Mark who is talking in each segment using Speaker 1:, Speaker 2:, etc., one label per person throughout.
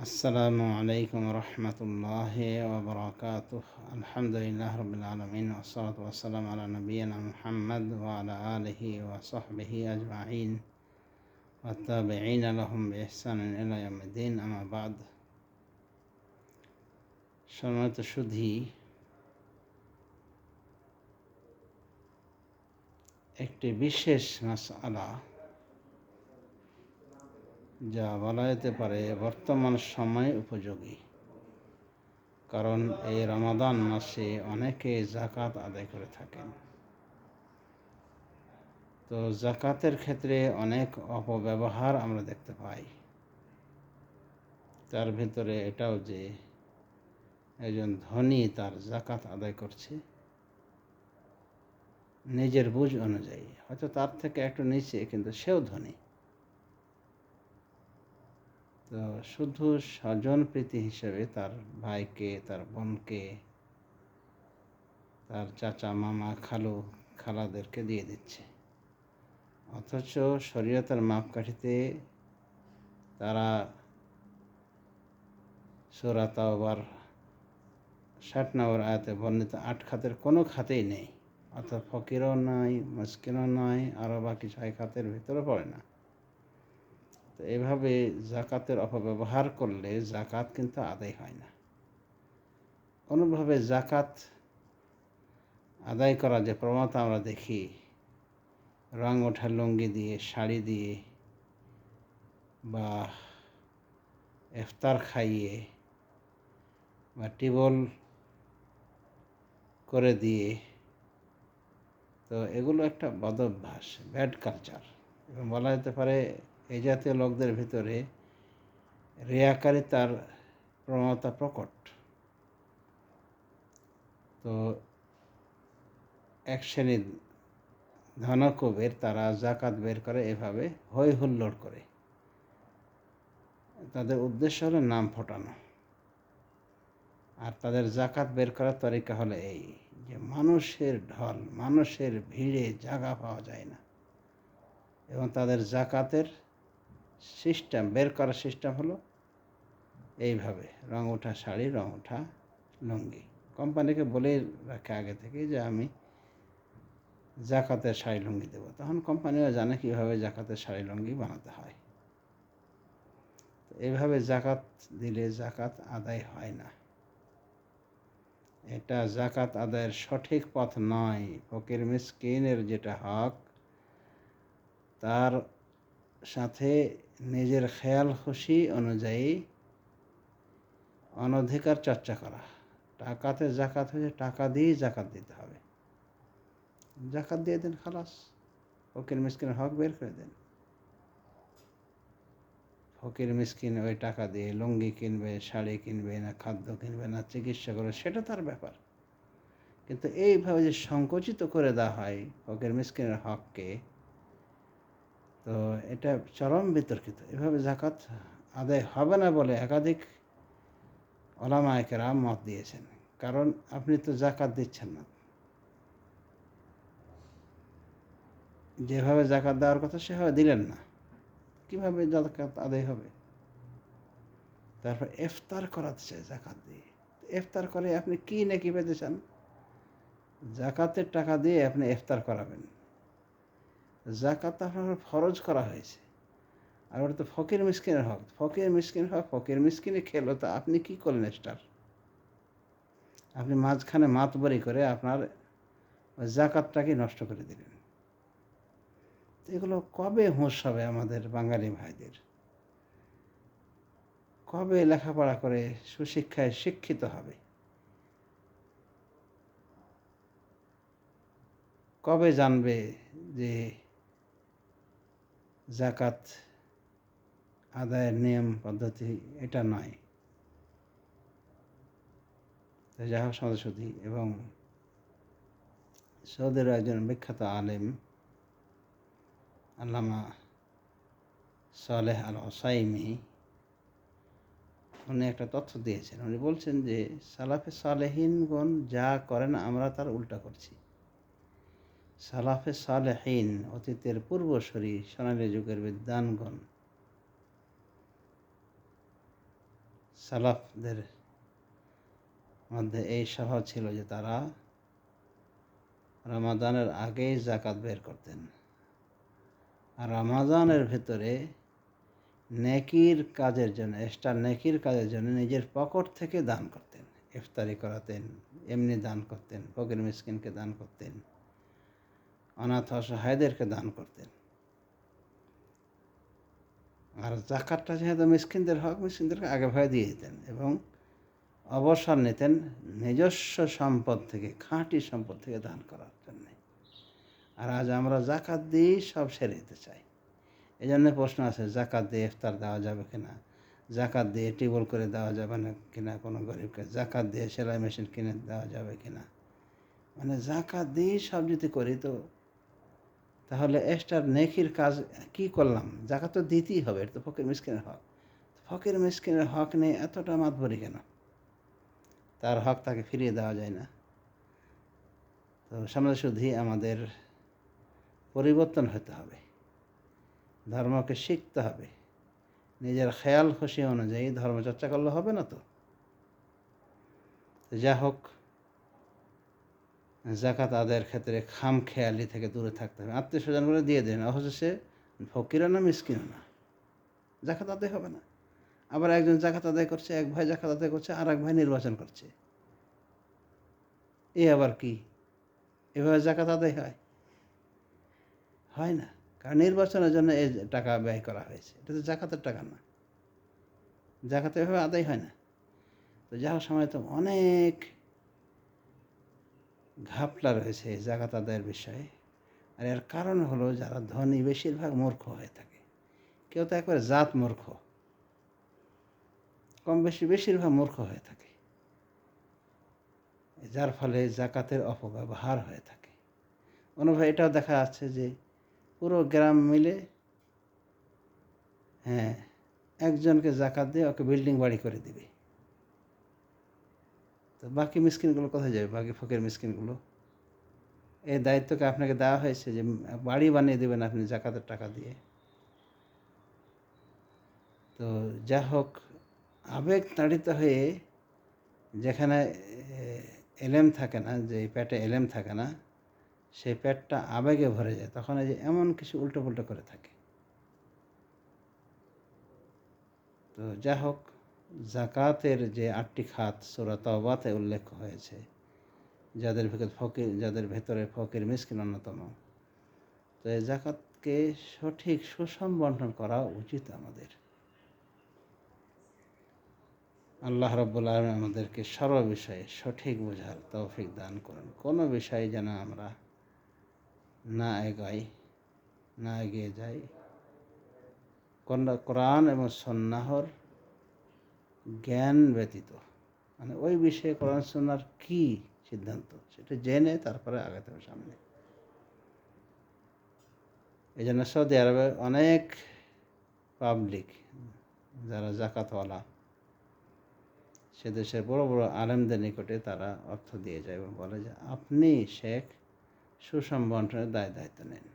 Speaker 1: السلام عليكم ورحمة الله وبركاته الحمد لله رب العالمين والصلاة والسلام على نبينا محمد وعلى آله وصحبه أجمعين والتابعين لهم بإحسان إلى يوم الدين أما بعد সম্মানিত সুধী একটি বিশেষ মাসআলা যা বলা যেতে পারে বর্তমান সময় উপযোগী। কারণ এই রমাদান মাসে অনেকে জাকাত আদায় করে থাকেন। তো জাকাতের ক্ষেত্রে অনেক অপব্যবহার আমরা দেখতে পাই। তার ভিতরে এটাও যে একজন ধনী তার জাকাত আদায় করছে, নিজের বুঝ অনুযায়ী। হয়তো তার থেকে একটু নিচে, কিন্তু সেও ধনী। তো শুধু স্বজন প্রীতি হিসেবে তার ভাইকে, তার বোনকে, তার চাচা, মামা, খালু, খালাদেরকে দিয়ে দিচ্ছে। অথচ শরীয়তের মাপকাঠিতে তারা সোরাতাওবার ষাট নম্বর আয়াতে বর্ণিত আট খাতের কোনো খাতেই নেই। অর্থাৎ ফকিরও নয় মুসকিনও নয় আরও বাকি ছয় খাতের ভিতরে পড়ে না। তো এভাবে জাকাতের অপব্যবহার করলে জাকাত কিন্তু আদায় হয় না। কোনোভাবে জাকাত আদায় করা যে প্রবণতা আমরা দেখি, রং ওঠা লুঙ্গি দিয়ে, শাড়ি দিয়ে বা ইফতার খাইয়ে বা টিবল করে দিয়ে, তো এগুলো একটা বদভ্যাস ব্যাড কালচার। এবং বলা যেতে পারে এই জাতীয় লোকদের ভিতরে রেয়াকারিতার প্রবণতা প্রকট। তো এক শ্রেণির ধনকুবের তারা জাকাত বের করে এভাবে হই হুল্লোড় করে। তাদের উদ্দেশ্য হলো নাম ফোটানো। আর তাদের জাকাত বের করার তরিকা হলো এই যে মানুষের ঢল, মানুষের ভিড়ে জায়গা পাওয়া যায় না। এবং তাদের জাকাতের সিস্টেম, বের করার সিস্টেম হলো এইভাবে রং ওঠা শাড়ি রং ওঠা লুঙ্গি। কোম্পানিকে বলে রাখে আগে থেকে যে আমি জাকাতের শাড়ি, লুঙ্গি দেবো। তখন কোম্পানিও জানে কীভাবে জাকাতের শাড়ি, লুঙ্গি বানাতে হয়। তো এইভাবে জাকাত দিলে জাকাত আদায় হয় না। এটা জাকাত আদায়ের সঠিক পথ নয়। ফকির মিসকিনের যেটা হক, তার সাথে নিজের খেয়াল খুশি অনুযায়ী অনধিকার চর্চা করা। টাকাতে জাকাত হয়েছে টাকা দিয়েই জাকাত দিতে হবে। জাকাত দিয়ে দিন, খালাস। ফকির মিসকিনের হক বের করে দেন। ফকির মিসকিন ওই টাকা দিয়ে লুঙ্গি কিনবে, শাড়ি কিনবে, না খাদ্য কিনবে, না চিকিৎসা করবে, সেটা তার ব্যাপার। কিন্তু এইভাবে যে সংকুচিত করে দেওয়া হয় ফকির মিসকিনের হককে তো এটা চরম বিতর্কিত। এভাবে জাকাত আদায় হবে না বলে একাধিক ওলামায়কেরা মত দিয়েছেন। কারণ আপনি তো জাকাত দিচ্ছেন না। যেভাবে জাকাত দেওয়ার কথা সেভাবে দিলেন না। কীভাবে জাকাত আদায় হবে? তারপর ইফতার করাতে চায় জাকাত দিয়ে। ইফতার করে আপনি কী নাকি পেতে চান? জাকাতের টাকা দিয়ে আপনি ইফতার করাবেন। জাকাত আপনার ফরজ করা হয়েছে। আর ওটা তো ফকির মিসকিনের হক। ফকির মিসকিন হক, ফকির মিসকিনে খেলো, তা আপনি কী করলেন স্টার? আপনি মাঝখানে মাতবরি করে আপনার ওই জাকাতটাকে নষ্ট করে দিলেন। এগুলো কবে হুঁশ হবে আমাদের বাঙালি ভাইদের? কবে লেখাপড়া করে সুশিক্ষায় শিক্ষিত হবে? কবে জানবে যে জাকাত আদায়ের নিয়ম, পদ্ধতি, এটা নয়। যাই হোক সদস্যতি এবং সৌদের একজন বিখ্যাত আলেম, আল্লামা সালেহ আল ওসাইমি উনি একটা তথ্য দিয়েছেন। উনি বলছেন যে, সালাফে সালেহিনগণ যা করেন, আমরা তার উল্টা করছি। সালাফে সালেহীন অতীতের পূর্বসরী, 'সোনালী' যুগের বিদ্যানগণ সালাফদের মধ্যে এই স্বভাব ছিল যে তারা রমাদানের আগেই জাকাত বের করতেন। আর রমাদানের ভেতরে নেকির কাজের জন্য এক্সট্রা নেকির কাজের জন্য নিজের পকেট থেকে দান করতেন। ইফতারি করাতেন এমনি দান করতেন ফকির মিসকিনকে দান করতেন। অনাথ অসহায়দেরকে দান করতেন। আর জাকাতটা যেহেতু মিসকিনদের হক, মিসকিনদেরকে আগে ভয় দিয়ে দিতেন এবং অবসর নিতেন নিজস্ব সম্পদ থেকে, খাঁটি সম্পদ থেকে দান করার জন্যে। আর আজ আমরা জাকাত দিয়েই সব সেরে দিতে চাই। এই জন্য প্রশ্ন আছে, জাকাত দিয়ে ইফতার দেওয়া যাবে কিনা জাকাত দিয়ে টিউবওয়েল করে দেওয়া যাবে না কিনা কোনো গরিবকে? জাকাত দিয়ে সেলাই মেশিন কিনে দেওয়া যাবে কিনা মানে জাকাত দিয়েই সব যদি করি তো তাহলে এক্সট্রা নেকির কাজ কি করলাম? জাকাত তো দিতেই হবে, এটা তো ফকির মিসকিনের হক। ফকির মিসকিনের হক নেই এতটা মাত মাতবরি কেন? তার হক তাকে ফিরিয়ে দেওয়া যায় না। তো সামনে শুধুই আমাদের পরিবর্তন হতে হবে। ধর্মকে শিখতে হবে। নিজের খেয়াল খুশি অনুযায়ী ধর্মচর্চা করলে হবে না তো যা হোক জাকাত আদায়ের ক্ষেত্রে খাম খেয়ালি থেকে দূরে থাকতে হবে। আত্মীয় স্বজন করে দিয়ে দেন, অথচ সে ফকিরও না, মিসকিনও না। জাকাত আদায় হবে না। আবার একজন জাকাত আদায় করছে, এক ভাই জাকাত আদায় করছে আর এক ভাই নির্বাচন করছে। এ আবার কি? এভাবে জাকাত আদায় হয়? হয় না। কারণ নির্বাচনের জন্য এই টাকা ব্যয় করা হয়েছে। এটা তো জাকাতের টাকা না। জাকাত এভাবে আদায় হয় না। তো যাওয়ার সময় তো অনেক ঘাপলা রয়েছে এই জাকাত আদায়ের বিষয়ে। আর এর কারণ হলো যারা ধনী বেশিরভাগ মূর্খ হয়ে থাকে। কেউ তো একবারে জাত মূর্খ। কম বেশি বেশিরভাগ মূর্খ হয়ে থাকে। যার ফলে জাকাতের অপব্যবহার হয়ে থাকে। অনুভব এটাও দেখা যাচ্ছে যে পুরো গ্রাম মিলে হ্যাঁ একজনকে জাকাত দিয়ে ওকে বিল্ডিং বাড়ি করে দিবে। তো বাকি মিসকিনগুলো কোথায় যাবে? বাকি ফকের মিসকিনগুলো? এই দায়িত্বকে আপনাকে দেওয়া হয়েছে যে বাড়ি বানিয়ে দেবেন আপনি জাকাতের টাকা দিয়ে? তো যা হোক, আবেগ তাড়িত হয়ে যেখানে এলেম থাকে না, যে পেটে এলেম থাকে না, সেই পেটটা আবেগে ভরে যায়। তখন যে এমন কিছু উল্টো পুল্টো করে থাকে। তো যা হোক জাকাতের যে আটটি খাত সুরাত অবাতে উল্লেখ হয়েছে, যাদের ভেতর ফকির, যাদের ভেতরে ফকির, মিসকিন অন্যতম। তো এই জাকাতকে সঠিক সুষম বন্টন করা উচিত আমাদের। আল্লাহ রব্বুল আলম আমাদেরকে সর্ব বিষয়ে সঠিক বোঝার তৌফিক দান করুন। কোনো বিষয়ে যেন আমরা না এগাই, না এগিয়ে যাই। কোরআন এবং সন্ন্যাহর জ্ঞান ব্যতীত। মানে ওই বিষয়ে কোরআন সন্ন্যার কী সিদ্ধান্ত? সেটা জেনে তারপরে আগাতে হবে সামনে। এই জন্য সৌদি আরবে অনেক পাবলিক যারা জাকাতওয়ালা, সে দেশের বড় বড় আলেমদের নিকটে তারা অর্থ দিয়ে যায় এবং বলে যে, আপনি শেখ সুষম দায় দায়িত্ব নেন।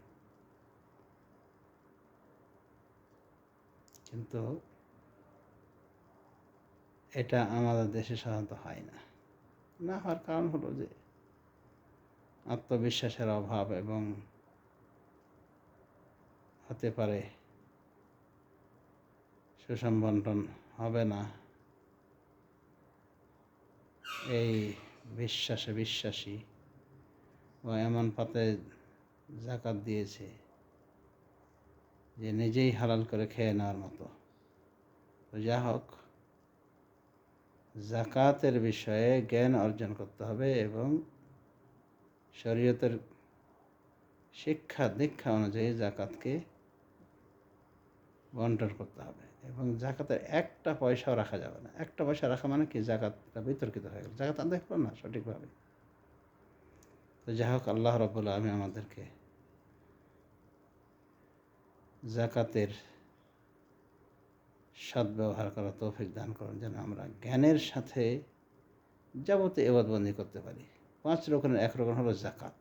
Speaker 1: কিন্তু এটা আমাদের দেশে সাধারণত হয় না। না হওয়ার কারণ হলো যে আত্মবিশ্বাসের অভাব এবং হতে পারে সুষম বন্টন হবে না। এই বিশ্বাসে বিশ্বাসী বা এমন পাতে জাকাত দিয়েছে যে নিজেই হালাল করে খেয়ে নেওয়ার মতো। তো যা হোক জাকাতের বিষয়ে জ্ঞান অর্জন করতে হবে এবং শরীয়তের শিক্ষা দীক্ষা অনুযায়ী জাকাতকে বন্টন করতে হবে এবং জাকাতের একটা পয়সাও রাখা যাবে না। একটা পয়সা রাখা মানে কি? জাকাতটা বিতর্কিত হয়ে গেল। জাকাত আদায় করল না, সঠিকভাবে। তো যাই হোক, আল্লাহ রবুল্লা আমি আমাদেরকে জাকাতের সদ্ব্যবহার করা তৌফিক দান করেন যেন আমরা জ্ঞানের সাথে যাবতীয় এবাদবন্দি করতে পারি। পাঁচ রকমের, এক রকম হলো জাকাত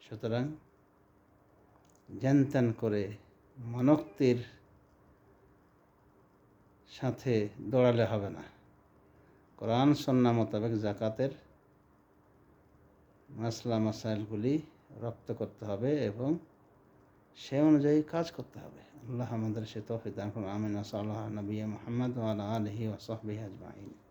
Speaker 1: সুতরাং জ্ঞান ত্যান করে মনক্তির সাথে দৌড়ালে হবে না। কোরআন, সন্না মোতাবেক জাকাতের মাসলা, মাসাইলগুলি রপ্ত করতে হবে এবং সে অনুযায়ী কাজ করতে হবে। আল্লাহ আমাদের সে তৌফিক দান করুন। আমিন। আসাল্লাহ নবী মোহাম্মদ আলহি ওসহবি আজমাইন।